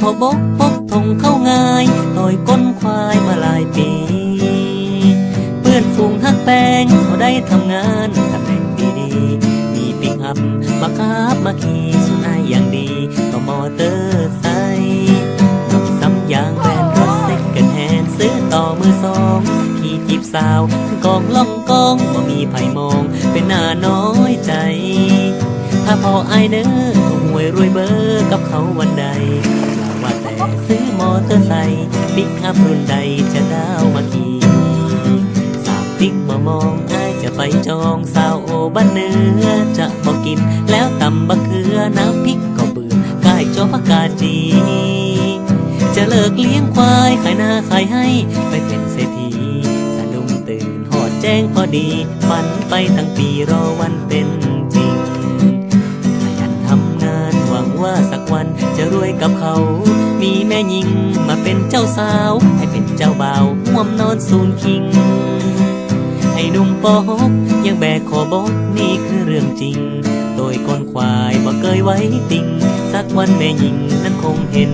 ขอบกพกทงเข้าง่ายต่อยก้นควายมาหลายปี เพื่อนฝูงฮักแปงเขาได้ทำงานตำแหน่งดีๆมีปิกอัพมาครับมาขี่สุนายอย่างดีก็มอเตอร์ไซค์ซ้ำยางแบนรถเซ็กเกินแฮนซื้อต่อมือสองขี่จีบสาวกองล่องกองว่มีไผมอง เป็นหน้าน้อยใจ ถ้าพอไอายเด้อก็หวยรวยเบอร์กับเขาวันใด ซื้อมอเตอร์ไซค์ปิกอัพรุ่นใดจะดาวมาขี่สาวติ๊กมามองอายจะไปจองสาวโอบ้านเนื้อจะบอกกิน แล้วตำบะเขือน้ำพริกก็เบื่อกายจอผักกาจี จะเลิกเลี้ยงควายขายหน้าขายให้ ไปเป็นเศรษฐีสะดุ้งตื่นหอดแจ้งพอดีฝันไปทั้งปีรอวันเป็นจริงขยันทำงานหวังว่าสักวันจะรวยกับเขา มีแม่หญิง มาเป็นเจ้าสาว ให้เป็นเจ้าบ่าวห่วมนอนสูนคิง ให้หนุ่มปอกยังแบกขอบอกนี่คือเรื่องจริง โดยก้นควายบ่เคยไว้ติง สักวันแม่หญิงนั้นคงเห็น